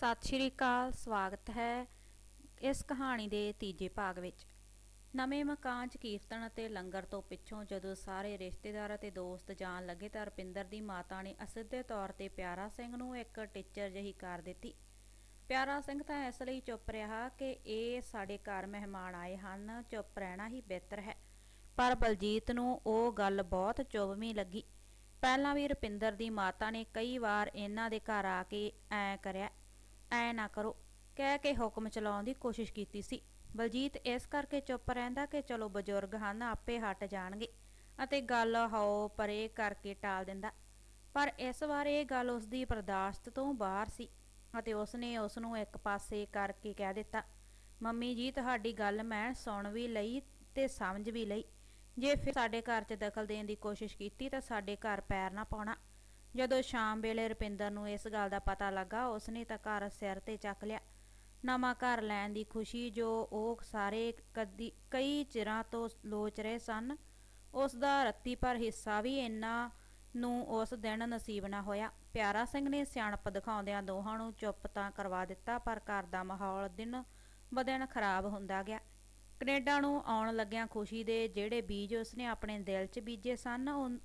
ਸਤਿ ਸ਼੍ਰੀ ਅਕਾਲ, ਸਵਾਗਤ ਹੈ ਇਸ ਕਹਾਣੀ ਦੇ ਤੀਜੇ ਭਾਗ ਵਿੱਚ। ਨਵੇਂ ਮਕਾਨ 'ਚ ਕੀਰਤਨ ਅਤੇ ਲੰਗਰ ਤੋਂ ਪਿੱਛੋਂ ਜਦੋਂ ਸਾਰੇ ਰਿਸ਼ਤੇਦਾਰ ਅਤੇ ਦੋਸਤ ਜਾਣ ਲੱਗੇ ਤਾਂ ਰੁਪਿੰਦਰ ਦੀ ਮਾਤਾ ਨੇ ਅਸਿੱਧੇ ਤੌਰ ਤੇ ਪਿਆਰਾ ਸਿੰਘ ਨੂੰ ਇੱਕ ਟੀਚਰ ਜਿਹੀ ਕਰ ਦਿੱਤੀ। ਪਿਆਰਾ ਸਿੰਘ ਤਾਂ ਇਸ ਲਈ ਚੁੱਪ ਰਿਹਾ ਕਿ ਇਹ ਸਾਡੇ ਘਰ ਮਹਿਮਾਨ ਆਏ ਹਨ, ਚੁੱਪ ਰਹਿਣਾ ਹੀ ਬਿਹਤਰ ਹੈ। ਪਰ ਬਲਜੀਤ ਨੂੰ ਉਹ ਗੱਲ ਬਹੁਤ ਚੁਭਵੀਂ ਲੱਗੀ। ਪਹਿਲਾਂ ਵੀ ਰੁਪਿੰਦਰ ਦੀ ਮਾਤਾ ਨੇ ਕਈ ਵਾਰ ਇਹਨਾਂ ਦੇ ਘਰ ਆ ਕੇ ਐ ਕਰਿਆ ਐ ਨਾ ਕਰੋ। ਕਹਿ ਕੇ ਹੁਕਮ ਚਲਾਉਣ ਦੀ ਕੋਸ਼ਿਸ਼ ਕੀਤੀ ਸੀ। ਬਲਜੀਤ ਇਸ ਕਰਕੇ ਚੁੱਪ ਰਹਿੰਦਾ ਕਿ ਚਲੋ ਬਜ਼ੁਰਗ ਹਨ, ਆਪੇ ਹਟ ਜਾਣਗੇ ਅਤੇ ਗੱਲ ਹਾਓ ਪਰੇ ਕਰਕੇ ਟਾਲ ਦਿੰਦਾ। ਪਰ ਇਸ ਵਾਰ ਇਹ ਗੱਲ ਉਸ ਦੀ ਬਰਦਾਸ਼ਤ ਤੋਂ ਬਾਹਰ ਸੀ ਅਤੇ ਉਸਨੇ ਉਸ ਨੂੰ ਇੱਕ ਪਾਸੇ ਕਰਕੇ ਕਹਿ ਦਿੱਤਾ, ਮੰਮੀ ਜੀ, ਤੁਹਾਡੀ ਗੱਲ ਮੈਂ ਸੁਣ ਵੀ ਲਈ ਤੇ ਸਮਝ ਵੀ ਲਈ। ਜੇ ਫਿਰ ਸਾਡੇ ਘਰ 'ਚ ਦਖਲ ਦੇਣ ਦੀ ਕੋਸ਼ਿਸ਼ ਕੀਤੀ ਤਾਂ ਸਾਡੇ ਘਰ ਪੈਰ ਨਾ ਪਾਉਣਾ। ਜਦੋਂ ਸ਼ਾਮ ਵੇਲੇ ਰੁਪਿੰਦਰ ਨੂੰ ਇਸ ਗੱਲ ਦਾ ਪਤਾ ਲੱਗਾ, ਉਸਨੇ ਤਾਂ ਘਰ ਸਿਰ ਤੇ ਚੱਕ ਲਿਆ। ਨਵਾਂ ਘਰ ਲੈਣ ਦੀ ਖੁਸ਼ੀ ਜੋ ਉਹ ਸਾਰੇ ਕਦੀ, ਕਈ ਚਿਰਾਂ ਤੋਂ ਲੋਚ ਰਹੇ ਸਨ, ਉਸ ਦਾ ਰੱਤੀ ਪਰ ਹਿੱਸਾ ਵੀ ਇੰਨਾ ਨੂੰ ਉਸ ਦਿਨ ਨਸੀਬ ਨਾ ਹੋਇਆ। ਪਿਆਰਾ ਸਿੰਘ ਨੇ ਸਿਆਣਪ ਦਿਖਾਉਂਦਿਆਂ ਦੋਹਾਂ ਨੂੰ ਚੁੱਪ ਤਾਂ ਕਰਵਾ ਦਿੱਤਾ, ਪਰ ਘਰ ਦਾ ਮਾਹੌਲ ਦਿਨ ਬਦਿਨ ਖਰਾਬ ਹੁੰਦਾ ਗਿਆ। ਕੈਨੇਡਾ ਨੂੰ ਆਉਣ ਲੱਗਿਆਂ ਖੁਸ਼ੀ ਦੇ ਜਿਹੜੇ ਬੀਜ ਉਸਨੇ ਆਪਣੇ ਦਿਲ 'ਚ ਬੀਜੇ ਸਨ, ਉਨ-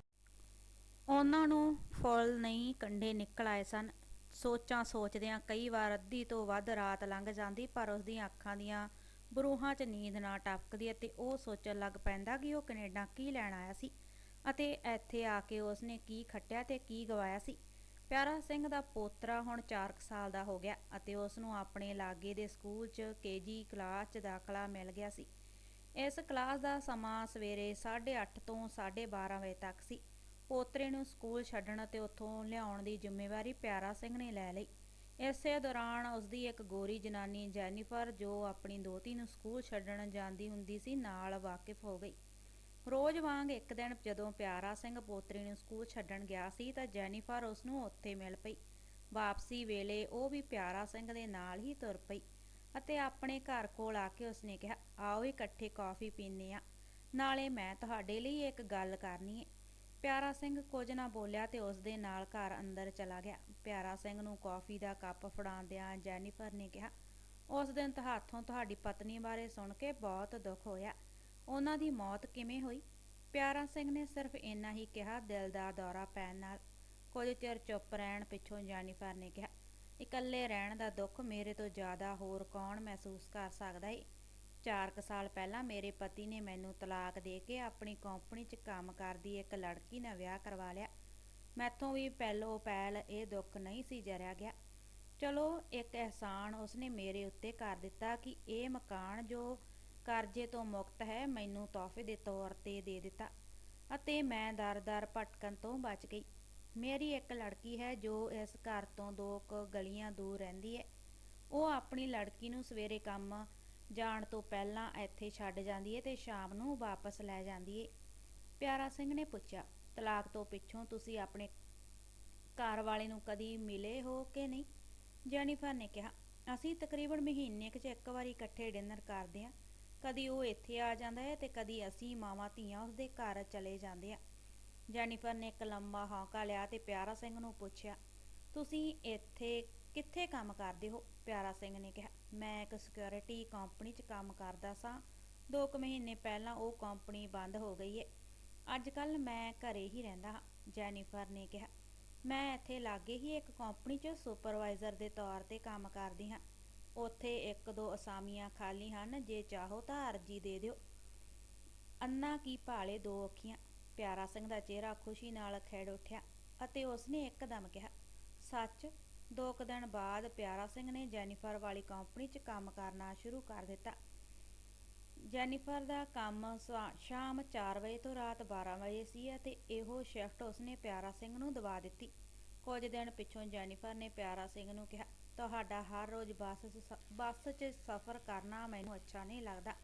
ਉਹਨਾਂ ਨੂੰ ਫੁੱਲ ਨਹੀਂ ਕੰਢੇ ਨਿਕਲ ਆਏ ਸਨ। ਸੋਚਾਂ ਸੋਚਦਿਆਂ ਕਈ ਵਾਰ ਅੱਧੀ ਤੋਂ ਵੱਧ ਰਾਤ ਲੰਘ ਜਾਂਦੀ, ਪਰ ਉਸ ਦੀਆਂ ਅੱਖਾਂ ਦੀਆਂ ਬਰੂਹਾਂ 'ਚ ਨੀਂਦ ਨਾ ਟਪਕਦੀ ਅਤੇ ਉਹ ਸੋਚਣ ਲੱਗ ਪੈਂਦਾ ਕਿ ਉਹ ਕੈਨੇਡਾ ਕੀ ਲੈਣ ਆਇਆ ਸੀ ਅਤੇ ਇੱਥੇ ਆ ਕੇ ਉਸਨੇ ਕੀ ਖੱਟਿਆ ਤੇ ਕੀ ਗਵਾਇਆ ਸੀ। ਪਿਆਰਾ ਸਿੰਘ ਦਾ ਪੋਤਰਾ ਹੁਣ 4 ਸਾਲ ਦਾ ਹੋ ਗਿਆ ਅਤੇ ਉਸ ਨੂੰ ਆਪਣੇ ਲਾਗੇ ਦੇ ਸਕੂਲ 'ਚ ਕੇਜੀ ਕਲਾਸ 'ਚ ਦਾਖਲਾ ਮਿਲ ਗਿਆ ਸੀ। ਇਸ ਕਲਾਸ ਦਾ ਸਮਾਂ ਸਵੇਰੇ 8:30 ਤੋਂ 12:30 ਵਜੇ ਤੱਕ ਸੀ। ਪੋਤਰੇ ਨੂੰ ਸਕੂਲ ਛੱਡਣ ਅਤੇ ਉੱਥੋਂ ਲਿਆਉਣ ਦੀ ਜ਼ਿੰਮੇਵਾਰੀ ਪਿਆਰਾ ਸਿੰਘ ਨੇ ਲੈ ਲਈ। ਇਸੇ ਦੌਰਾਨ ਉਸਦੀ ਇੱਕ ਗੋਰੀ ਜਨਾਨੀ ਜੈਨੀਫਰ, ਜੋ ਆਪਣੀ ਦੋਤੀ ਨੂੰ ਸਕੂਲ ਛੱਡਣ ਜਾਂਦੀ ਹੁੰਦੀ ਸੀ, ਨਾਲ ਵਾਕਿਫ ਹੋ ਗਈ। ਰੋਜ਼ ਵਾਂਗ ਇੱਕ ਦਿਨ ਜਦੋਂ ਪਿਆਰਾ ਸਿੰਘ ਪੋਤਰੀ ਨੂੰ ਸਕੂਲ ਛੱਡਣ ਗਿਆ ਸੀ, ਤਾਂ ਜੈਨੀਫਰ ਉਸ ਨੂੰ ਉੱਥੇ ਮਿਲ ਪਈ। ਵਾਪਸੀ ਵੇਲੇ ਉਹ ਵੀ ਪਿਆਰਾ ਸਿੰਘ ਦੇ ਨਾਲ ਹੀ ਤੁਰ ਪਈ ਅਤੇ ਆਪਣੇ ਘਰ ਕੋਲ ਆ ਕੇ ਉਸਨੇ ਕਿਹਾ, ਆਓ ਇਕੱਠੇ ਕਾਫੀ ਪੀਨੇ ਆ ਨਾਲੇ ਮੈਂ ਤੁਹਾਡੇ ਲਈ ਇੱਕ ਗੱਲ ਕਰਨੀ ਹੈ। ਪਿਆਰਾ ਸਿੰਘ ਕੁਝ ਨਾ ਬੋਲਿਆ ਤੇ ਉਸ ਦੇ ਨਾਲ ਘਰ ਅੰਦਰ ਚਲਾ ਗਿਆ। ਪਿਆਰਾ ਸਿੰਘ ਨੂੰ ਕਾਫੀ ਦਾ ਕੱਪ ਫੜਾਉਂਦਿਆਂ ਜੈਨੀਫਰ ਨੇ ਕਿਹਾ, ਉਸ ਦਿਨ ਤੁਹਾਥੋਂ ਤੁਹਾਡੀ ਪਤਨੀ ਬਾਰੇ ਸੁਣ ਕੇ ਬਹੁਤ ਦੁੱਖ ਹੋਇਆ। ਉਹਨਾਂ ਦੀ ਮੌਤ ਕਿਵੇਂ ਹੋਈ? ਪਿਆਰਾ ਸਿੰਘ ਨੇ ਸਿਰਫ ਇੰਨਾ ਹੀ ਕਿਹਾ, ਦਿਲ ਦਾ ਦੌਰਾ ਪੈਣ ਨਾਲ। ਕੁਝ ਚਿਰ ਚੁੱਪ ਰਹਿਣ ਪਿੱਛੋਂ ਜੈਨੀਫਰ ਨੇ ਕਿਹਾ, ਇਕੱਲੇ ਰਹਿਣ ਦਾ ਦੁੱਖ ਮੇਰੇ ਤੋਂ ਜ਼ਿਆਦਾ ਹੋਰ ਕੌਣ ਮਹਿਸੂਸ ਕਰ ਸਕਦਾ ਏ? ਚਾਰ ਕੁ ਸਾਲ ਪਹਿਲਾਂ ਮੇਰੇ ਪਤੀ ਨੇ ਮੈਨੂੰ ਤਲਾਕ ਦੇ ਕੇ ਆਪਣੀ ਕੰਪਨੀ 'ਚ ਕੰਮ ਕਰਦੀ ਇੱਕ ਲੜਕੀ ਨਾਲ ਵਿਆਹ ਕਰਵਾ ਲਿਆ। ਮੈਥੋਂ ਵੀ ਪਹਿਲੋ ਪਹਿਲ ਇਹ ਦੁੱਖ ਨਹੀਂ ਸੀ ਜਰਿਆ ਗਿਆ। ਚਲੋ, ਇੱਕ ਅਹਿਸਾਨ ਉਸਨੇ ਮੇਰੇ ਉੱਤੇ ਕਰ ਦਿੱਤਾ ਕਿ ਇਹ ਮਕਾਨ ਜੋ ਕਰਜ਼ੇ ਤੋਂ ਮੁਕਤ ਹੈ, ਮੈਨੂੰ ਤੋਹਫੇ ਦੇ ਤੌਰ ਤੇ ਦੇ ਦਿੱਤਾ ਅਤੇ ਮੈਂ ਦਰ-ਦਰ ਭਟਕਣ ਤੋਂ ਬਚ ਗਈ। ਮੇਰੀ ਇੱਕ ਲੜਕੀ ਹੈ ਜੋ ਇਸ ਘਰ ਤੋਂ ਦੋ ਕੁ ਗਲੀਆਂ ਦੂਰ ਰਹਿੰਦੀ ਹੈ। ਉਹ ਆਪਣੀ ਲੜਕੀ ਨੂੰ ਸਵੇਰੇ ਕੰਮ ਜਾਣ ਤੋਂ ਪਹਿਲਾਂ ਇੱਥੇ ਛੱਡ ਜਾਂਦੀ ਹੈ ਤੇ ਸ਼ਾਮ ਨੂੰ ਵਾਪਸ ਲੈ ਜਾਂਦੀ ਹੈ ਪਿਆਰਾ ਸਿੰਘ ਨੇ ਪੁੱਛਿਆ, ਤਲਾਕ ਤੋਂ ਪਿੱਛੋਂ ਤੁਸੀਂ ਆਪਣੇ ਘਰ ਵਾਲੇ ਨੂੰ ਕਦੀ ਮਿਲੇ ਹੋ ਕਿ ਨਹੀਂ? ਜੈਨੀਫਰ ਨੇ ਕਿਹਾ, ਅਸੀਂ ਤਕਰੀਬਨ ਮਹੀਨੇ ਕੁ 'ਚ ਇੱਕ ਵਾਰੀ ਇਕੱਠੇ ਡਿਨਰ ਕਰਦੇ ਹਾਂ ਕਦੀ ਉਹ ਇੱਥੇ ਆ ਜਾਂਦਾ ਹੈ ਤੇ ਕਦੀ ਅਸੀਂ ਮਾਵਾਂ ਧੀਆਂ ਉਸਦੇ ਘਰ ਚਲੇ ਜਾਂਦੇ ਆ। ਜੈਨੀਫਰ ਨੇ ਇੱਕ ਲੰਮਾ ਹੌਂਕਾ ਲਿਆ ਤੇ ਪਿਆਰਾ ਸਿੰਘ ਨੂੰ ਪੁੱਛਿਆ, ਤੁਸੀਂ ਇੱਥੇ ਕਿੱਥੇ ਕੰਮ ਕਰਦੇ ਹੋ? ਪਿਆਰਾ ਸਿੰਘ ਨੇ ਕਿਹਾ, ਮੈਂ ਇੱਕ ਸਿਕਿਉਰਿਟੀ ਕੰਪਨੀ 'ਚ ਕੰਮ ਕਰਦਾ ਸਾਂ। ਦੋ ਕੁ ਮਹੀਨੇ ਪਹਿਲਾਂ ਉਹ ਕੰਪਨੀ ਬੰਦ ਹੋ ਗਈ ਹੈ ਅੱਜ ਕੱਲ ਮੈਂ ਘਰੇ ਹੀ ਰਹਿੰਦਾ ਹਾਂ, ਜੈਨੀਫਰ ਨੇ ਕਿਹਾ। ਮੈਂ ਇੱਥੇ ਲਾਗੇ ਹੀ ਇੱਕ ਕੰਪਨੀ 'ਚ ਸੁਪਰਵਾਈਜ਼ਰ ਦੇ ਤੌਰ ਤੇ ਕੰਮ ਕਰਦੀ ਹਾਂ। ਉੱਥੇ ਇੱਕ ਦੋ ਅਸਾਮੀਆਂ ਖਾਲੀ ਹਨ, ਜੇ ਚਾਹੋ ਤਾਂ ਅਰਜੀ ਦੇ ਦਿਓ। ਅੰਨਾ ਕੀ ਭਾਲੇ ਦੋ ਅੱਖੀਆਂ ਪਿਆਰਾ ਸਿੰਘ ਦਾ ਚਿਹਰਾ ਖੁਸ਼ੀ ਨਾਲ ਖਿੜ ਉੱਠਿਆ ਅਤੇ ਉਸਨੇ ਇੱਕਦਮ ਕਿਹਾ, ਸੱਚ? ਦੋ ਕੁ ਦਿਨ ਬਾਅਦ ਪਿਆਰਾ ਸਿੰਘ ਨੇ ਜੈਨੀਫਰ ਵਾਲੀ ਕੰਪਨੀ 'ਚ ਕੰਮ ਕਰਨਾ ਸ਼ੁਰੂ ਕਰ ਦਿੱਤਾ। ਜੈਨੀਫਰ ਦਾ ਕੰਮ ਸਵਾ- ਸ਼ਾਮ 4 ਵਜੇ ਤੋਂ ਰਾਤ 12 ਵਜੇ ਸੀ ਅਤੇ ਇਹੋ ਸ਼ਿਫਟ ਉਸਨੇ ਪਿਆਰਾ ਸਿੰਘ ਨੂੰ ਦਵਾ ਦਿੱਤੀ। ਕੁਝ ਦਿਨ ਪਿੱਛੋਂ ਜੈਨੀਫਰ ਨੇ ਪਿਆਰਾ ਸਿੰਘ ਨੂੰ ਕਿਹਾ, ਤੁਹਾਡਾ ਹਰ ਰੋਜ਼ ਬੱਸ ਬੱਸ 'ਚ ਸਫ਼ਰ ਕਰਨਾ ਮੈਨੂੰ ਅੱਛਾ ਨਹੀਂ ਲੱਗਦਾ।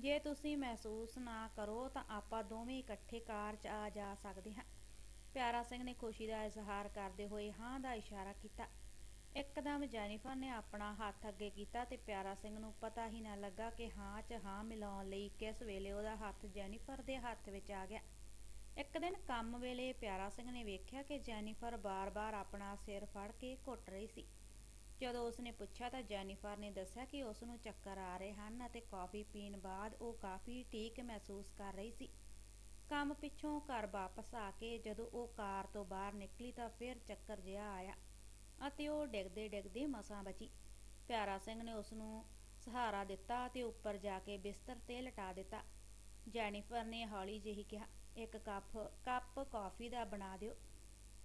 ਜੇ ਤੁਸੀਂ ਮਹਿਸੂਸ ਨਾ ਕਰੋ ਤਾਂ ਆਪਾਂ ਦੋਵੇਂ ਇਕੱਠੇ ਕਾਰ 'ਚ ਆ ਜਾ ਸਕਦੇ ਹਾਂ। ਪਿਆਰਾ ਸਿੰਘ ਨੇ ਖੁਸ਼ੀ ਦਾ ਇਜ਼ਹਾਰ ਕਰਦੇ ਹੋਏ ਹਾਂ ਦਾ ਇਸ਼ਾਰਾ ਕੀਤਾ। ਇੱਕਦਮ ਜੈਨੀਫਰ ਨੇ ਆਪਣਾ ਹੱਥ ਅੱਗੇ ਕੀਤਾ ਤੇ ਪਿਆਰਾ ਸਿੰਘ ਨੂੰ ਪਤਾ ਹੀ ਨਾ ਲੱਗਾ ਕਿ ਹਾਂ 'ਚ ਹਾਂ ਮਿਲਾਉਣ ਲਈ ਕਿਸ ਵੇਲੇ ਉਹਦਾ ਹੱਥ ਜੈਨੀਫਰ ਦੇ ਹੱਥ ਵਿੱਚ ਆ ਗਿਆ। ਇੱਕ ਦਿਨ ਕੰਮ ਵੇਲੇ ਪਿਆਰਾ ਸਿੰਘ ਨੇ ਵੇਖਿਆ ਕਿ ਜੈਨੀਫਰ ਬਾਰ-ਬਾਰ ਆਪਣਾ ਸਿਰ ਫੜ ਕੇ ਘੁੱਟ ਰਹੀ ਸੀ। ਜਦੋਂ ਉਸਨੇ ਪੁੱਛਿਆ ਤਾਂ ਜੈਨੀਫਰ ਨੇ ਦੱਸਿਆ ਕਿ ਉਸ ਨੂੰ ਚੱਕਰ ਆ ਰਹੇ ਹਨ ਅਤੇ ਕਾਫੀ ਪੀਣ ਬਾਅਦ ਉਹ ਕਾਫੀ ਠੀਕ ਮਹਿਸੂਸ ਕਰ ਰਹੀ ਸੀ। ਕੰਮ ਪਿੱਛੋਂ ਘਰ ਵਾਪਸ ਆ ਕੇ ਜਦੋਂ ਉਹ ਕਾਰ ਤੋਂ ਬਾਹਰ ਨਿਕਲੀ ਤਾਂ ਫਿਰ ਚੱਕਰ ਜਿਹਾ ਆਇਆ ਅਤੇ ਉਹ ਡਿੱਗਦੇ ਡਿੱਗਦੇ ਮਸਾਂ ਬਚੀ। ਪਿਆਰਾ ਸਿੰਘ ਨੇ ਉਸ ਨੂੰ ਸਹਾਰਾ ਦਿੱਤਾ ਤੇ ਉੱਪਰ ਜਾ ਕੇ ਬਿਸਤਰ ਤੇ ਲਟਾ ਦਿੱਤਾ। ਜੈਨੀਫਰ ਨੇ ਹੌਲੀ ਜਿਹੀ ਕਿਹਾ, ਇੱਕ ਕੱਪ ਕੱਪ ਕੌਫੀ ਦਾ ਬਣਾ ਦਿਓ।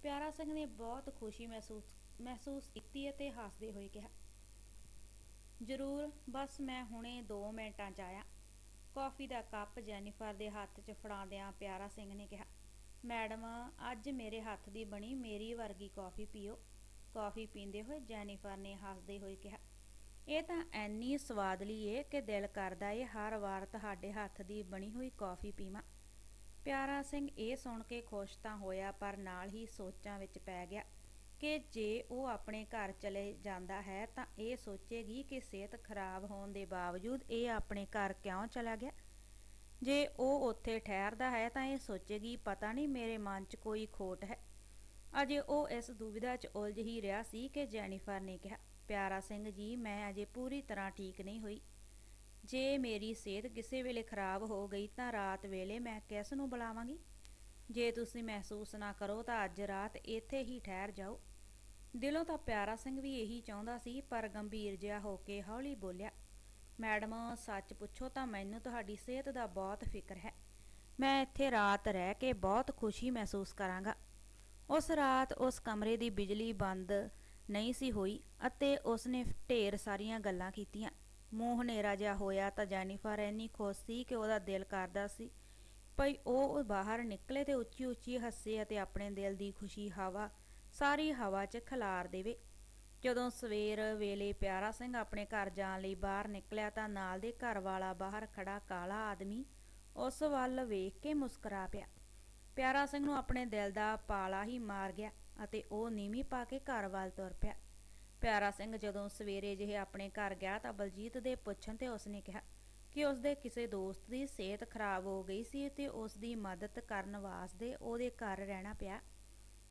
ਪਿਆਰਾ ਸਿੰਘ ਨੇ ਬਹੁਤ ਖੁਸ਼ੀ ਮਹਿਸੂਸ ਮਹਿਸੂਸ ਕੀਤੀ ਅਤੇ ਹੱਸਦੇ ਹੋਏ ਕਿਹਾ, ਜ਼ਰੂਰ, ਬਸ ਮੈਂ ਹੁਣੇ 2 ਮਿੰਟਾਂ 'ਚ ਆਇਆ। ਕੌਫੀ ਦਾ ਕੱਪ ਜੈਨੀਫਰ ਦੇ ਹੱਥ 'ਚ ਫੜਾਉਂਦਿਆਂ ਪਿਆਰਾ ਸਿੰਘ ਨੇ ਕਿਹਾ, ਮੈਡਮ, ਅੱਜ ਮੇਰੇ ਹੱਥ ਦੀ ਬਣੀ ਮੇਰੀ ਵਰਗੀ ਕੌਫੀ ਪੀਓ। ਕੌਫੀ ਪੀਂਦੇ ਹੋਏ ਜੈਨੀਫਰ ਨੇ ਹੱਸਦੇ ਹੋਏ ਕਿਹਾ, ਇਹ ਤਾਂ ਐਨੀ ਸਵਾਦਲੀ ਏ ਕਿ ਦਿਲ ਕਰਦਾ ਏ ਹਰ ਵਾਰ ਤੁਹਾਡੇ ਹੱਥ ਦੀ ਬਣੀ ਹੋਈ ਕੌਫੀ ਪੀਵਾਂ। ਪਿਆਰਾ ਸਿੰਘ ਇਹ ਸੁਣ ਕੇ ਖੁਸ਼ ਤਾਂ ਹੋਇਆ, ਪਰ ਨਾਲ ਹੀ ਸੋਚਾਂ ਵਿੱਚ ਪੈ ਗਿਆ ਕਿ ਜੇ ਉਹ ਆਪਣੇ ਘਰ ਚਲੇ ਜਾਂਦਾ ਹੈ ਤਾਂ ਇਹ ਸੋਚੇਗੀ ਕਿ ਸਿਹਤ ਖਰਾਬ ਹੋਣ ਦੇ ਬਾਵਜੂਦ ਇਹ ਆਪਣੇ ਘਰ ਕਿਉਂ ਚਲਾ ਗਿਆ? ਜੇ ਉਹ ਉੱਥੇ ਠਹਿਰਦਾ ਹੈ ਤਾਂ ਇਹ ਸੋਚੇਗੀ, ਪਤਾ ਨਹੀਂ, ਮੇਰੇ ਮਨ 'ਚ ਕੋਈ ਖੋਟ ਹੈ। ਅਜੇ ਉਹ ਇਸ ਦੁਵਿਧਾ 'ਚ ਉਲਝ ਹੀ ਰਿਹਾ ਸੀ ਕਿ ਜੈਨੀਫਰ ਨੇ ਕਿਹਾ, ਪਿਆਰਾ ਸਿੰਘ ਜੀ, ਮੈਂ ਅਜੇ ਪੂਰੀ ਤਰ੍ਹਾਂ ਠੀਕ ਨਹੀਂ ਹੋਈ। ਜੇ ਮੇਰੀ ਸਿਹਤ ਕਿਸੇ ਵੇਲੇ ਖਰਾਬ ਹੋ ਗਈ ਤਾਂ ਰਾਤ ਵੇਲੇ ਮੈਂ ਕਿਸ ਨੂੰ ਬੁਲਾਵਾਂਗੀ? ਜੇ ਤੁਸੀਂ ਮਹਿਸੂਸ ਨਾ ਕਰੋ ਤਾਂ ਅੱਜ ਰਾਤ ਇੱਥੇ ਹੀ ਠਹਿਰ ਜਾਓ। ਦਿਲੋਂ ਤਾਂ ਪਿਆਰਾ ਸਿੰਘ ਵੀ ਇਹੀ ਚਾਹੁੰਦਾ ਸੀ, ਪਰ ਗੰਭੀਰ ਜਿਹਾ ਹੋ ਕੇ ਹੌਲੀ ਬੋਲਿਆ, ਮੈਡਮ, ਸੱਚ ਪੁੱਛੋ ਤਾਂ ਮੈਨੂੰ ਤੁਹਾਡੀ ਸਿਹਤ ਦਾ ਬਹੁਤ ਫਿਕਰ ਹੈ। ਮੈਂ ਇੱਥੇ ਰਾਤ ਰਹਿ ਕੇ ਬਹੁਤ ਖੁਸ਼ੀ ਮਹਿਸੂਸ ਕਰਾਂਗਾ। ਉਸ ਰਾਤ ਉਸ ਕਮਰੇ ਦੀ ਬਿਜਲੀ ਬੰਦ ਨਹੀਂ ਸੀ ਹੋਈ ਅਤੇ ਉਸਨੇ ਢੇਰ ਸਾਰੀਆਂ ਗੱਲਾਂ ਕੀਤੀਆਂ। ਮੂੰਹ ਹਨੇਰਾ ਜਿਹਾ ਹੋਇਆ ਤਾਂ ਜੈਨੀਫਰ ਇੰਨੀ ਖੁਸ਼ ਸੀ ਕਿ ਉਹਦਾ ਦਿਲ ਕਰਦਾ ਸੀ, ਭਈ ਉਹ ਬਾਹਰ ਨਿਕਲੇ ਤੇ ਉੱਚੀ ਉੱਚੀ ਹੱਸੇ ਅਤੇ ਆਪਣੇ ਦਿਲ ਦੀ ਖੁਸ਼ੀ ਹਵਾ ਸਾਰੀ ਹਵਾ 'ਚ ਖਿਲਾਰ ਦੇਵੇ। ਜਦੋਂ ਸਵੇਰ ਵੇਲੇ ਪਿਆਰਾ ਸਿੰਘ ਆਪਣੇ ਘਰ ਜਾਣ ਲਈ ਬਾਹਰ ਨਿਕਲਿਆ ਤਾਂ ਨਾਲ ਦੇ ਘਰ ਵਾਲਾ ਬਾਹਰ ਖੜਾ ਕਾਲਾ ਆਦਮੀ ਉਸ ਵੱਲ ਵੇਖ ਕੇ ਮੁਸਕਰਾ ਪਿਆ। ਪਿਆਰਾ ਸਿੰਘ ਨੂੰ ਆਪਣੇ ਦਿਲ ਦਾ ਪਾਲਾ ਹੀ ਮਾਰ ਗਿਆ ਅਤੇ ਉਹ ਨੀਵੀਂ ਪਾ ਕੇ ਘਰ ਵੱਲ ਤੁਰ ਪਿਆ। ਪਿਆਰਾ ਸਿੰਘ ਜਦੋਂ ਸਵੇਰੇ ਜਿਹੇ ਆਪਣੇ ਘਰ ਗਿਆ ਤਾਂ ਬਲਜੀਤ ਦੇ ਪੁੱਛਣ ਤੇ ਉਸਨੇ ਕਿਹਾ ਕਿ ਉਸਦੇ ਕਿਸੇ ਦੋਸਤ ਦੀ ਸਿਹਤ ਖਰਾਬ ਹੋ ਗਈ ਸੀ ਤੇ ਉਸ ਦੀ ਮਦਦ ਕਰਨ ਵਾਸਤੇ ਉਹਦੇ ਘਰ ਰਹਿਣਾ ਪਿਆ।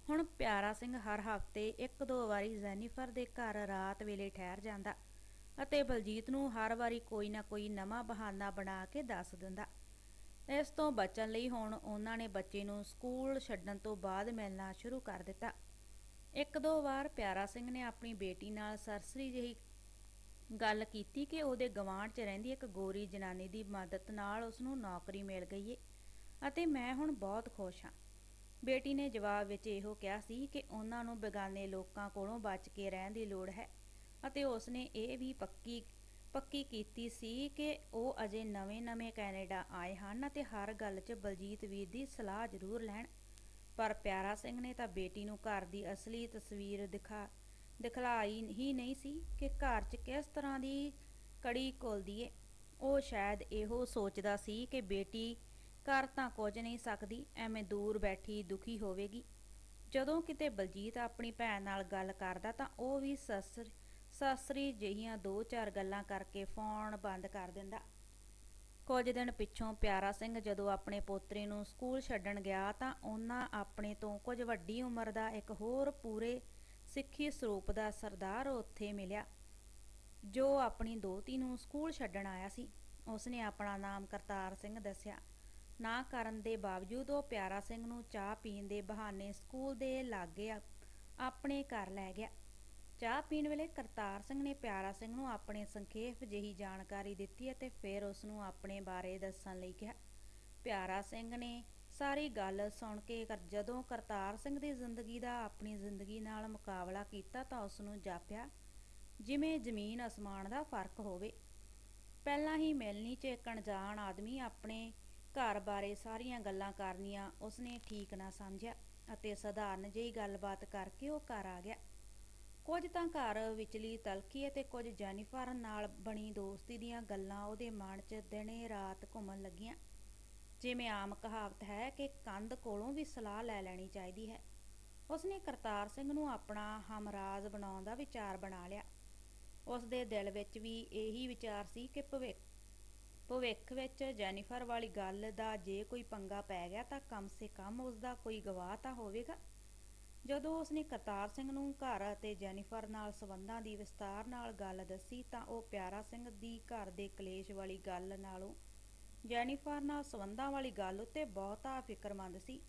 ਹੁਣ ਪਿਆਰਾ ਸਿੰਘ ਹਰ ਹਫ਼ਤੇ ਇੱਕ ਦੋ ਵਾਰੀ ਜੈਨੀਫਰ ਦੇ ਘਰ ਰਾਤ ਵੇਲੇ ਠਹਿਰ ਜਾਂਦਾ ਅਤੇ ਬਲਜੀਤ ਨੂੰ ਹਰ ਵਾਰੀ ਕੋਈ ਨਾ ਕੋਈ ਨਵਾਂ ਬਹਾਨਾ ਬਣਾ ਕੇ ਦੱਸ ਦਿੰਦਾ। ਇਸ ਤੋਂ ਬਚਣ ਲਈ ਹੁਣ ਉਹਨਾਂ ਨੇ ਬੱਚੇ ਨੂੰ ਸਕੂਲ ਛੱਡਣ ਤੋਂ ਬਾਅਦ ਮਿਲਣਾ ਸ਼ੁਰੂ ਕਰ ਦਿੱਤਾ। ਇੱਕ ਦੋ ਵਾਰ ਪਿਆਰਾ ਸਿੰਘ ਨੇ ਆਪਣੀ ਬੇਟੀ ਨਾਲ ਸਰਸਰੀ ਜਿਹੀ ਗੱਲ ਕੀਤੀ ਕਿ ਉਹਦੇ ਗਵਾਂਢ 'ਚ ਰਹਿੰਦੀ ਇੱਕ ਗੋਰੀ ਜਨਾਨੀ ਦੀ ਮਦਦ ਨਾਲ ਉਸ ਨੂੰ ਨੌਕਰੀ ਮਿਲ ਗਈ ਏ ਅਤੇ ਮੈਂ ਹੁਣ ਬਹੁਤ ਖੁਸ਼ ਹਾਂ। ਬੇਟੀ ਨੇ ਜਵਾਬ ਵਿੱਚ ਇਹੋ ਕਿਹਾ ਸੀ ਕਿ ਉਹਨਾਂ ਨੂੰ ਬੇਗਾਨੇ ਲੋਕਾਂ ਕੋਲੋਂ ਬਚ ਕੇ ਰਹਿਣ ਦੀ ਲੋੜ ਹੈ ਅਤੇ ਉਸਨੇ ਇਹ ਵੀ ਪੱਕੀ ਪੱਕੀ ਕੀਤੀ ਸੀ ਕਿ ਉਹ ਅਜੇ ਨਵੇਂ-ਨਵੇਂ ਕੈਨੇਡਾ ਆਏ ਹਨ ਅਤੇ ਹਰ ਗੱਲ 'ਚ ਬਲਜੀਤ ਵੀਰ ਦੀ ਸਲਾਹ ਜ਼ਰੂਰ ਲੈਣ। ਪਰ ਪਿਆਰਾ ਸਿੰਘ ਨੇ ਤਾਂ ਬੇਟੀ ਨੂੰ ਘਰ ਦੀ ਅਸਲੀ ਤਸਵੀਰ ਦਿਖਾ, ਦਿਖਲਾਈ ਹੀ ਨਹੀਂ ਸੀ ਕਿ ਘਰ 'ਚ ਕਿਸ ਤਰ੍ਹਾਂ ਦੀ ਕੜੀ ਘੁਲਦੀ ਏ। ਉਹ ਸ਼ਾਇਦ ਇਹੋ ਸੋਚਦਾ ਸੀ ਕਿ ਬੇਟੀ ਕਰ ਤਾਂ ਕੁਝ ਨਹੀਂ ਸਕਦੀ, ਐਵੇਂ ਦੂਰ ਬੈਠੀ ਦੁਖੀ ਹੋਵੇਗੀ। ਜਦੋਂ ਕਿਤੇ ਬਲਜੀਤ ਆਪਣੀ ਭੈਣ ਨਾਲ ਗੱਲ ਕਰਦਾ ਤਾਂ ਉਹ ਵੀ ਸਸਰ, ਸਸਰੀ ਜਿਹੀਆਂ ਦੋ ਚਾਰ ਗੱਲਾਂ ਕਰਕੇ ਫੋਨ ਬੰਦ ਕਰ ਦਿੰਦਾ। ਕੁਝ ਦਿਨ ਪਿੱਛੋਂ ਪਿਆਰਾ ਸਿੰਘ ਜਦੋਂ ਆਪਣੇ ਪੋਤਰੇ ਨੂੰ ਸਕੂਲ ਛੱਡਣ ਗਿਆ ਤਾਂ ਉਹਨਾਂ ਆਪਣੇ ਤੋਂ ਕੁਝ ਵੱਡੀ ਉਮਰ ਦਾ ਇੱਕ ਹੋਰ ਪੂਰੇ ਸਿੱਖੀ ਸਰੂਪ ਦਾ ਸਰਦਾਰ ਉੱਥੇ ਮਿਲਿਆ, ਜੋ ਆਪਣੀ ਦੋਤੀ ਨੂੰ ਸਕੂਲ ਛੱਡਣ ਆਇਆ ਸੀ। ਉਸਨੇ ਆਪਣਾ ਨਾਮ ਕਰਤਾਰ ਸਿੰਘ ਦੱਸਿਆ। ਨਾ ਕਰਨ ਦੇ ਬਾਵਜੂਦ ਉਹ ਪਿਆਰਾ ਸਿੰਘ ਨੂੰ ਚਾਹ ਪੀਣ ਦੇ ਬਹਾਨੇ ਸਕੂਲ ਦੇ ਲਾਗੇ ਆਪਣੇ ਘਰ ਲੈ ਗਿਆ। ਚਾਹ ਪੀਣ ਵੇਲੇ ਕਰਤਾਰ ਸਿੰਘ ਨੇ ਪਿਆਰਾ ਸਿੰਘ ਨੂੰ ਆਪਣੇ ਸੰਖੇਪ ਜਿਹੀ ਜਾਣਕਾਰੀ ਦਿੱਤੀ ਅਤੇ ਫਿਰ ਉਸ ਨੂੰ ਆਪਣੇ ਬਾਰੇ ਦੱਸਣ ਲਈ ਕਿਹਾ। ਪਿਆਰਾ ਸਿੰਘ ਨੇ ਸਾਰੀ ਗੱਲ ਸੁਣ ਕੇ ਜਦੋਂ ਕਰਤਾਰ ਸਿੰਘ ਦੀ ਜ਼ਿੰਦਗੀ ਦਾ ਆਪਣੀ ਜ਼ਿੰਦਗੀ ਨਾਲ ਮੁਕਾਬਲਾ ਕੀਤਾ ਤਾਂ ਉਸ ਨੂੰ ਜਾਪਿਆ, ਜਿਵੇਂ ਜ਼ਮੀਨ ਅਸਮਾਨ ਦਾ ਫ਼ਰਕ ਹੋਵੇ। ਪਹਿਲਾਂ ਹੀ ਮਿਲਣੀ 'ਚ ਇੱਕ ਅਣਜਾਣ ਆਦਮੀ ਆਪਣੇ ਘਰ ਬਾਰੇ ਸਾਰੀਆਂ ਗੱਲਾਂ ਕਰਨੀਆਂ ਉਸਨੇ ਠੀਕ ਨਾ ਸਮਝਿਆ ਅਤੇ ਸਧਾਰਨ ਜਿਹੀ ਗੱਲਬਾਤ ਕਰਕੇ ਉਹ ਘਰ ਆ ਗਿਆ। ਕੁਝ ਤਾਂ ਘਰ ਵਿਚਲੀ ਤਲਖੀ ਅਤੇ ਕੁਝ ਜੈਨੀਫਰ ਨਾਲ ਬਣੀ ਦੋਸਤੀ ਦੀਆਂ ਗੱਲਾਂ ਉਹਦੇ ਮਨ 'ਚ ਦਿਨੇ ਰਾਤ ਘੁੰਮਣ ਲੱਗੀਆਂ। ਜਿਵੇਂ ਆਮ ਕਹਾਵਤ ਹੈ ਕਿ ਕੰਧ ਕੋਲੋਂ ਵੀ ਸਲਾਹ ਲੈ ਲੈਣੀ ਚਾਹੀਦੀ ਹੈ। ਉਸਨੇ ਕਰਤਾਰ ਸਿੰਘ ਨੂੰ ਆਪਣਾ ਹਮਰਾਜ਼ ਬਣਾਉਣ ਦਾ ਵਿਚਾਰ ਬਣਾ ਲਿਆ। ਉਸ ਦੇ ਦਿਲ ਵਿੱਚ ਵੀ ਇਹੀ ਵਿਚਾਰ ਸੀ ਕਿ ਭਵਿੱਖ ਭਵਿੱਖ ਵਿੱਚ ਜੈਨੀਫਰ ਵਾਲੀ ਗੱਲ ਦਾ ਜੇ ਕੋਈ ਪੰਗਾ ਪੈ ਗਿਆ ਤਾਂ ਕਮ ਸੇ ਕਮ ਉਸ ਦਾ ਕੋਈ ਗਵਾਹ ਤਾਂ ਹੋਵੇਗਾ। ਜਦੋਂ ਉਸਨੇ ਕਰਤਾਰ ਸਿੰਘ ਨੂੰ ਘਰ ਅਤੇ ਜੈਨੀਫਰ ਨਾਲ ਸੰਬੰਧਾਂ ਦੀ ਵਿਸਤਾਰ ਨਾਲ ਗੱਲ ਦੱਸੀ ਤਾਂ ਉਹ ਪਿਆਰਾ ਸਿੰਘ ਦੀ ਘਰ ਦੇ ਕਲੇਸ਼ ਵਾਲੀ ਗੱਲ ਨਾਲੋਂ ਜੈਨੀਫਰ ਨਾਲ ਸੰਬੰਧਾਂ ਵਾਲੀ ਗੱਲ ਉੱਤੇ ਬਹੁਤਾ ਫਿਕਰਮੰਦ ਸੀ।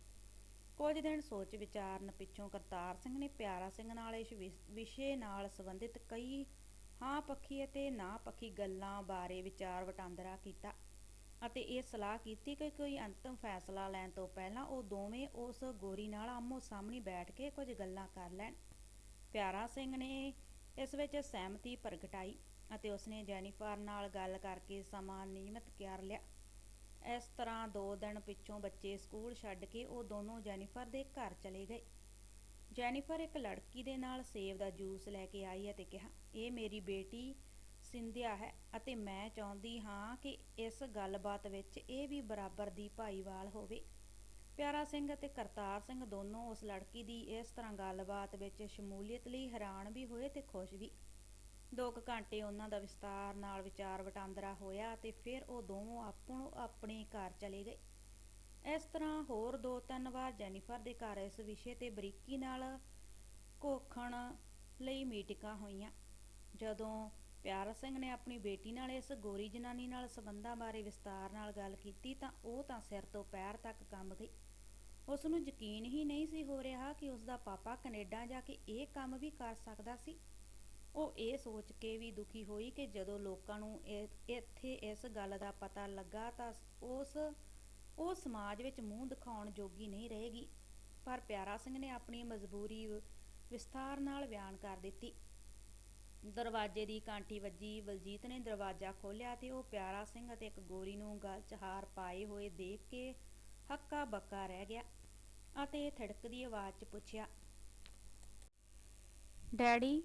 ਕੁਝ ਦਿਨ ਸੋਚ ਵਿਚਾਰਨ ਪਿੱਛੋਂ ਕਰਤਾਰ ਸਿੰਘ ਨੇ ਪਿਆਰਾ ਸਿੰਘ ਨਾਲ ਇਸ ਵਿਸ਼ੇ ਨਾਲ ਸੰਬੰਧਿਤ ਕਈ ਹਾਂ ਪੱਖੀ ਅਤੇ ਨਾ ਪੱਖੀ ਗੱਲਾਂ ਬਾਰੇ ਵਿਚਾਰ ਵਟਾਂਦਰਾ ਕੀਤਾ ਅਤੇ ਇਹ ਸਲਾਹ ਕੀਤੀ ਕਿ ਕੋਈ ਅੰਤਮ ਫੈਸਲਾ ਲੈਣ ਤੋਂ ਪਹਿਲਾਂ ਉਹ ਦੋਵੇਂ ਉਸ ਗੋਰੀ ਨਾਲ ਆਮੋ ਸਾਹਮਣੇ ਬੈਠ ਕੇ ਕੁਝ ਗੱਲਾਂ ਕਰ ਲੈਣ। ਪਿਆਰਾ ਸਿੰਘ ਨੇ ਇਸ ਵਿੱਚ ਸਹਿਮਤੀ ਪ੍ਰਗਟਾਈ ਅਤੇ ਉਸਨੇ ਜੈਨੀਫਰ ਨਾਲ ਗੱਲ ਕਰਕੇ ਸਮਾਂ ਨਿਯਮਤ ਕਰ ਲਿਆ। ਇਸ ਤਰ੍ਹਾਂ ਦੋ ਦਿਨ ਪਿੱਛੋਂ ਬੱਚੇ ਸਕੂਲ ਛੱਡ ਕੇ ਉਹ ਦੋਨੋਂ ਜੈਨੀਫਰ ਦੇ ਘਰ ਚਲੇ ਗਏ। ਜੈਨੀਫਰ ਇੱਕ ਲੜਕੀ ਦੇ ਨਾਲ ਸੇਬ ਦਾ ਜੂਸ ਲੈ ਕੇ ਆਈ ਅਤੇ ਕਿਹਾ, ਇਹ ਮੇਰੀ ਬੇਟੀ ਸਿੰਧਿਆ ਹੈ ਅਤੇ ਮੈਂ ਚਾਹੁੰਦੀ ਹਾਂ ਕਿ ਇਸ ਗੱਲਬਾਤ ਵਿੱਚ ਇਹ ਵੀ ਬਰਾਬਰ ਦੀ ਭਾਈਵਾਲ ਹੋਵੇ। ਪਿਆਰਾ ਸਿੰਘ ਅਤੇ ਕਰਤਾਰ ਸਿੰਘ ਦੋਨੋਂ ਉਸ ਲੜਕੀ ਦੀ ਇਸ ਤਰ੍ਹਾਂ ਗੱਲਬਾਤ ਵਿੱਚ ਸ਼ਮੂਲੀਅਤ ਲਈ ਹੈਰਾਨ ਵੀ ਹੋਏ ਤੇ ਖੁਸ਼ ਵੀ। ਦੋ ਕੁ ਘੰਟੇ ਉਹਨਾਂ ਦਾ ਵਿਸਤਾਰ ਨਾਲ ਵਿਚਾਰ ਵਟਾਂਦਰਾ ਹੋਇਆ ਅਤੇ ਫਿਰ ਉਹ ਦੋਵੇਂ ਆਪੋ ਆਪਣੇ ਘਰ ਚਲੇ ਗਏ। ਇਸ ਤਰ੍ਹਾਂ ਹੋਰ ਦੋ ਤਿੰਨ ਵਾਰ ਜੈਨੀਫਰ ਦੇ ਘਰ ਇਸ ਵਿਸ਼ੇ ਤੇ ਬਰੀਕੀ ਨਾਲ ਕੋਖਣ ਲਈ ਮੀਟਿੰਗਾਂ ਹੋਈਆਂ। ਜਦੋਂ ਪਿਆਰਾ ਸਿੰਘ ਨੇ ਆਪਣੀ ਬੇਟੀ ਨਾਲ ਇਸ ਗੋਰੀ ਜਨਾਨੀ ਨਾਲ ਸੰਬੰਧਾਂ ਬਾਰੇ ਵਿਸਤਾਰ ਨਾਲ ਗੱਲ ਕੀਤੀ ਤਾਂ ਉਹ ਤਾਂ ਸਿਰ ਤੋਂ ਪੈਰ ਤੱਕ ਕੰਬ ਗਈ। ਉਸ ਨੂੰ ਯਕੀਨ ਹੀ ਨਹੀਂ ਸੀ ਹੋ ਰਿਹਾ ਕਿ ਉਸ ਦਾ ਪਾਪਾ ਕੈਨੇਡਾ ਜਾ ਕੇ ਇਹ ਕੰਮ ਵੀ ਕਰ ਸਕਦਾ ਸੀ। ਉਹ ਇਹ ਸੋਚ ਕੇ ਵੀ ਦੁਖੀ ਹੋਈ ਕਿ ਜਦੋਂ ਲੋਕਾਂ ਨੂੰ ਇਹ- ਇੱਥੇ ਇਸ ਗੱਲ ਦਾ ਪਤਾ ਲੱਗਾ ਤਾਂ ਉਸ ਉਹ ਸਮਾਜ ਵਿੱਚ ਮੂੰਹ ਦਿਖਾਉਣ ਜੋਗੀ ਨਹੀਂ ਰਹੇਗੀ। ਪਰ ਪਿਆਰਾ ਸਿੰਘ ਨੇ ਆਪਣੀ ਮਜਬੂਰੀ ਵਿਸਥਾਰ ਨਾਲ ਬਿਆਨ ਕਰ ਦਿੱਤੀ। ਦਰਵਾਜ਼ੇ ਦੀ ਕਾਂਟੀ ਵੱਜੀ, ਬਲਜੀਤ ਨੇ ਦਰਵਾਜ਼ਾ ਖੋਲ੍ਹਿਆ ਤੇ ਉਹ ਪਿਆਰਾ ਸਿੰਘ ਅਤੇ ਇੱਕ ਗੋਰੀ ਨੂੰ ਗਲ 'ਚ ਹਾਰ ਪਾਏ ਹੋਏ ਦੇਖ ਕੇ ਹੱਕਾ ਬੱਕਾ ਰਹਿ ਗਿਆ ਅਤੇ ਥੜਕਦੀ ਆਵਾਜ਼ 'ਚ ਪੁੱਛਿਆ, ਡੈਡੀ,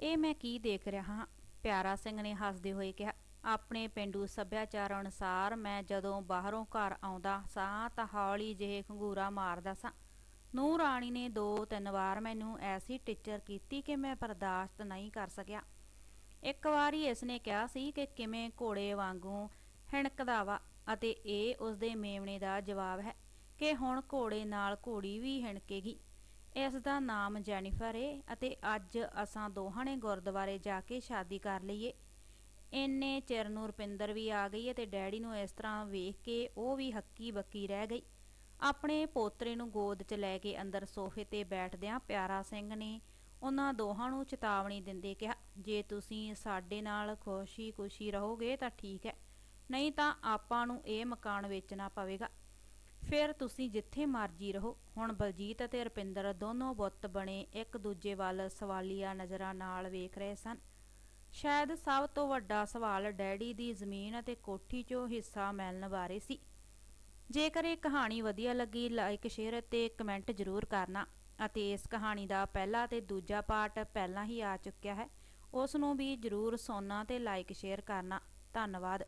ਇਹ ਮੈਂ ਕੀ ਦੇਖ ਰਿਹਾ ਹਾਂ? ਪਿਆਰਾ ਸਿੰਘ ਨੇ ਹੱਸਦੇ ਹੋਏ ਕਿਹਾ ਆਪਣੇ ਪਿੰਡੂ ਸੱਭਿਆਚਾਰ ਅਨੁਸਾਰ ਮੈਂ ਜਦੋਂ ਬਾਹਰੋਂ ਘਰ ਆਉਂਦਾ ਸਾਂ ਤਾਂ ਹੌਲੀ ਜਿਹੇ ਖੰਗੂਰਾ ਮਾਰਦਾ ਸਾਂ। ਨੂੰ ਰਾਣੀ ਨੇ ਦੋ ਤਿੰਨ ਵਾਰ ਮੈਨੂੰ ਐਸੀ ਟੀਚਰ ਕੀਤੀ ਕਿ ਮੈਂ ਬਰਦਾਸ਼ਤ ਨਹੀਂ ਕਰ ਸਕਿਆ। ਇੱਕ ਵਾਰੀ ਇਸ ਨੇ ਕਿਹਾ ਸੀ ਕਿ ਕਿਵੇਂ ਘੋੜੇ ਵਾਂਗੂ ਹਿਣਕਦਾ ਵਾ ਅਤੇ ਇਹ ਉਸਦੇ ਮੇਮਣੇ ਦਾ ਜਵਾਬ ਹੈ ਕਿ ਹੁਣ ਘੋੜੇ ਨਾਲ ਘੋੜੀ ਵੀ ਹਿਣਕੇਗੀ। ਇਸ ਦਾ ਨਾਮ ਜੈਨੀਫਰ ਏ ਅਤੇ ਅੱਜ ਅਸਾਂ ਦੋਹਾਂ ਨੇ ਗੁਰਦੁਆਰੇ ਜਾ ਕੇ ਸ਼ਾਦੀ ਕਰ ਲਈਏ। ਇੰਨੇ ਚਿਰ ਨੂੰ ਰੁਪਿੰਦਰ ਵੀ ਆ ਗਈ ਅਤੇ ਡੈਡੀ ਨੂੰ ਇਸ ਤਰ੍ਹਾਂ ਵੇਖ ਕੇ ਉਹ ਵੀ ਹੱਕੀ ਬੱਕੀ ਰਹਿ ਗਈ। ਆਪਣੇ ਪੋਤਰੇ ਨੂੰ ਗੋਦ 'ਚ ਲੈ ਕੇ ਅੰਦਰ ਸੋਫੇ ਤੇ ਬੈਠਦਿਆਂ ਪਿਆਰਾ ਸਿੰਘ ਨੇ ਉਹਨਾਂ ਦੋਹਾਂ ਨੂੰ ਚੇਤਾਵਨੀ ਦਿੰਦੇ ਕਿਹਾ, ਜੇ ਤੁਸੀਂ ਸਾਡੇ ਨਾਲ ਖੁਸ਼ੀ-ਖੁਸ਼ੀ ਰਹੋਗੇ ਤਾਂ ਠੀਕ ਹੈ, ਨਹੀਂ ਤਾਂ ਆਪਾਂ ਨੂੰ ਇਹ ਮਕਾਨ ਵੇਚਣਾ ਪਵੇਗਾ। ਫਿਰ ਤੁਸੀਂ ਜਿੱਥੇ ਮਰਜ਼ੀ ਰਹੋ। ਹੁਣ ਬਲਜੀਤ ਅਤੇ ਰੁਪਿੰਦਰ ਦੋਨੋਂ ਬੁੱਤ ਬਣੇ ਇੱਕ ਦੂਜੇ ਵੱਲ ਸਵਾਲੀਆ ਨਜ਼ਰਾਂ ਨਾਲ ਵੇਖ ਰਹੇ ਸਨ। ਸ਼ਾਇਦ ਸਭ ਤੋਂ ਵੱਡਾ ਸਵਾਲ ਡੈਡੀ ਦੀ ਜ਼ਮੀਨ ਅਤੇ ਕੋਠੀ 'ਚੋਂ ਹਿੱਸਾ ਮਿਲਣ ਬਾਰੇ ਸੀ। ਜੇਕਰ ਇਹ ਕਹਾਣੀ ਵਧੀਆ ਲੱਗੀ ਲਾਈਕ ਸ਼ੇਅਰ ਅਤੇ ਕਮੈਂਟ ਜ਼ਰੂਰ ਕਰਨਾ ਅਤੇ ਇਸ ਕਹਾਣੀ ਦਾ ਪਹਿਲਾ ਤੇ ਦੂਜਾ ਪਾਰਟ ਪਹਿਲਾਂ ਹੀ ਆ ਚੁੱਕਿਆ ਹੈ, ਉਸ ਨੂੰ ਵੀ ਜ਼ਰੂਰ ਸੁਣਨਾ ਤੇ ਲਾਈਕ ਸ਼ੇਅਰ ਕਰਨਾ। ਧੰਨਵਾਦ।